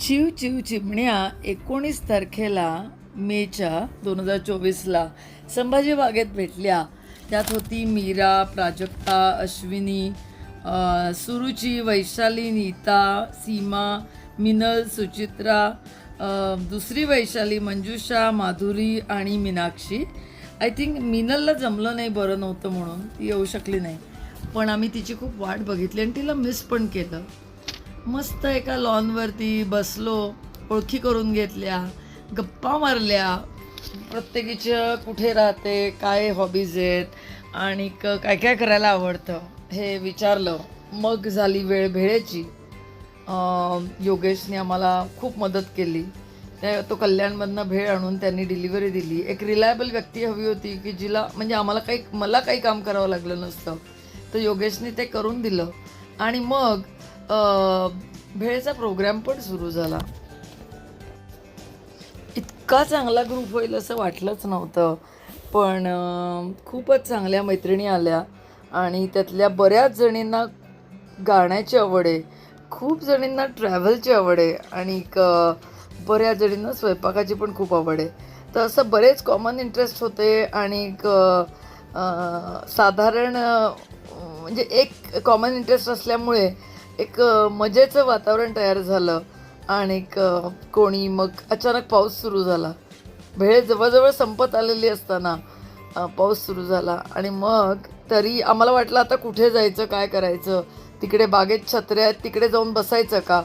चिव चिव चिमण्या एकोणीस तारखेला मेच्या दोन हजार चोवीसला संभाजी बागेत भेटल्या. त्यात होती मीरा प्राजक्ता अश्विनी सुरुची वैशाली नीता सीमा मिनल सुचित्रा दुसरी वैशाली मंजुषा माधुरी आणि मीनाक्षी. आय थिंक मिनलला जमलं नाही बरं नव्हतं म्हणून ती येऊ शकली नाही. पण आम्ही तिची खूप वाट बघितली आणि तिला मिस पण केलं. मस्त एका लॉनवरती बसलो ओळखी करून घेतल्या गप्पा मारल्या. प्रत्येकीच्या कुठे राहते काय हॉबीज आहेत आणि क- काय काय करायला आवडतं हे विचारलं. मग झाली वेळ भेळेची. योगेशने आम्हाला खूप मदत केली. त्या तो कल्याणमधनं भेळ आणून त्यांनी डिलिव्हरी दिली. एक रिलायबल व्यक्ती हवी होती की जिला म्हणजे आम्हाला काही मला काही काम करावं लागलं नसतं. तर योगेशने ते करून दिलं. आणि मग भेळचा प्रोग्राम पण सुरू झाला. इतका चांगला ग्रुप होईल असं वाटलंच नव्हतं. पण खूपच चांगल्या मैत्रिणी आल्या आणि त्यातल्या बऱ्याच जणींना गाण्याची आवड आहे. खूप जणींना ट्रॅव्हलची आवड आहे आणि क- बऱ्याच जणींना स्वयंपाकाची पण खूप आवड आहे. तर असं बरेच कॉमन इंटरेस्ट होते आणि क- साधारण म्हणजे एक कॉमन इंटरेस्ट असल्यामुळे एक मजेचं वातावरण तयार झालं आणि कोणी मग अचानक पाऊस सुरू झाला. भेळ जवळजवळ संपत आलेली असताना पाऊस सुरू झाला आणि मग तरी आम्हाला वाटलं आता कुठे जायचं काय करायचं? तिकडे बागेत छत्र्या आहेत तिकडे जाऊन बसायचं का?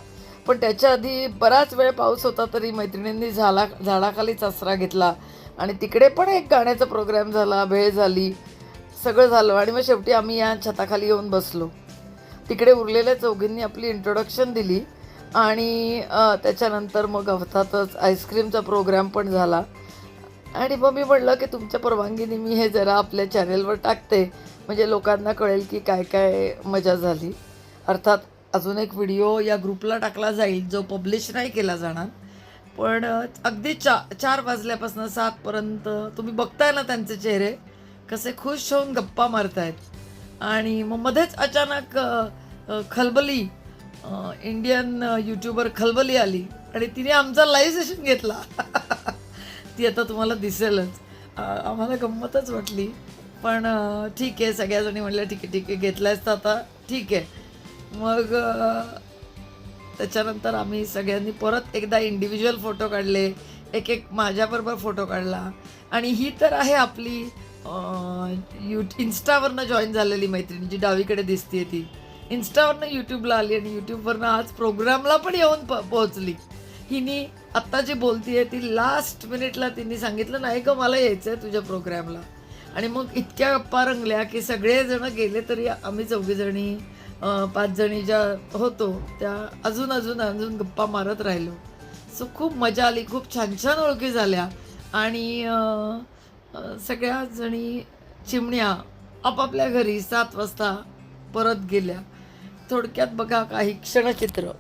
पण त्याच्या आधी बराच वेळ पाऊस होता तरी मैत्रिणींनी झाला झाडाखालीच आसरा घेतला आणि तिकडे पण एक गाण्याचा प्रोग्राम झाला भेळ झाली सगळं झालं आणि मग शेवटी आम्ही या छताखाली येऊन बसलो. तिकडे उरलेल्या चौघींनी आपली इंट्रोडक्शन दिली. आणि त्याच्यानंतर मग अर्थातच आईस्क्रीमचा प्रोग्राम पण झाला. आणि मग मी म्हटलं की तुमच्या परवानगीने मी हे जरा आपल्या चॅनेलवर टाकते. म्हणजे लोकांना कळेल की काय काय मजा झाली. अर्थात अजून एक व्हिडिओ या ग्रुपला टाकला जाईल जो पब्लिश नाही केला जाणार. पण अगदी चा चार वाजल्यापासून सातपर्यंत तुम्ही बघताय ना त्यांचे चेहरे. कसे खुश होऊन गप्पा मारतायत. आणि मग मध्येच अचानक खलबली इंडियन यूट्यूबर खलबली आली. आणि तिने आमचा लाईव्ह सेशन घेतला. ती आता तुम्हाला दिसेलच. आम्हाला गंमतच वाटली. पण ठीक आहे सगळ्याजणी म्हटलं ठीक आहे ठीक आहे घेतलायस तर आता ठीक आहे. मग त्याच्यानंतर आम्ही सगळ्यांनी परत एकदा इंडिव्हिज्युअल फोटो काढले एक एक माझ्याबरोबर फोटो काढला. आणि ही तर आहे आपली यू इन्स्टावरनं जॉईन झालेली मैत्रीण जी डावीकडे दिसते ती. इन्स्टावरनं यूट्यूबला आली आणि यूट्यूबवरनं आज प्रोग्रामला पण येऊन प पोहोचली. हिनी आत्ता जी बोलतीये ती लास्ट मिनिटला तिने सांगितलं नाही का मला यायचं आहे तुझ्या प्रोग्रॅमला आणि मग इतक्या गप्पा रंगल्या की सगळेजण गेले तरी आम्ही चौघीजणी पाच जणी ज्या होतो त्या अजून अजून अजून गप्पा मारत राहिलो. सो खूप मजा आली खूप छान छान ओळखी झाल्या. आणि सगळ्या जणी चिमण्या आपापल्या घरी सात वाजता परत गेल्या. थोडक्यात बघा काही क्षणचित्र.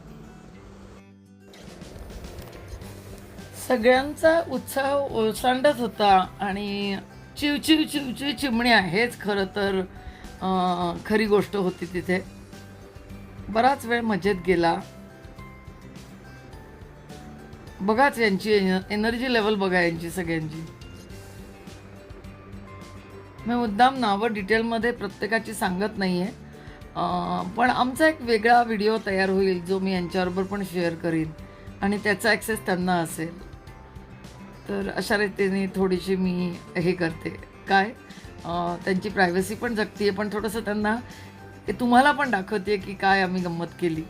सगळ्यांचा उत्साह ओसांडत होता आणि चिवचिव चिव चिमण्या हेच खरं तर खरी गोष्ट होती तिथे. बराच वेळ मजेत गेला. बघाच यांची एनर्जी लेवल बघा यांची सगळ्यांची. मी मुद्दाम नावं डिटेलमध्ये प्रत्येकाची सांगत नाही आहे पण आमचा एक वेगळा व्हिडिओ तयार होईल जो मी यांच्याबरोबर पण शेअर करीन. आणि त्याचा ॲक्सेस त्यांना असेल. तर अशा रीतीने थोडीशी मी हे करते. काय? त्यांची प्रायव्हसी पण जगती आहे पण थोडंसं त्यांना ते तुम्हाला पण दाखवते की काय आम्ही गंमत केली.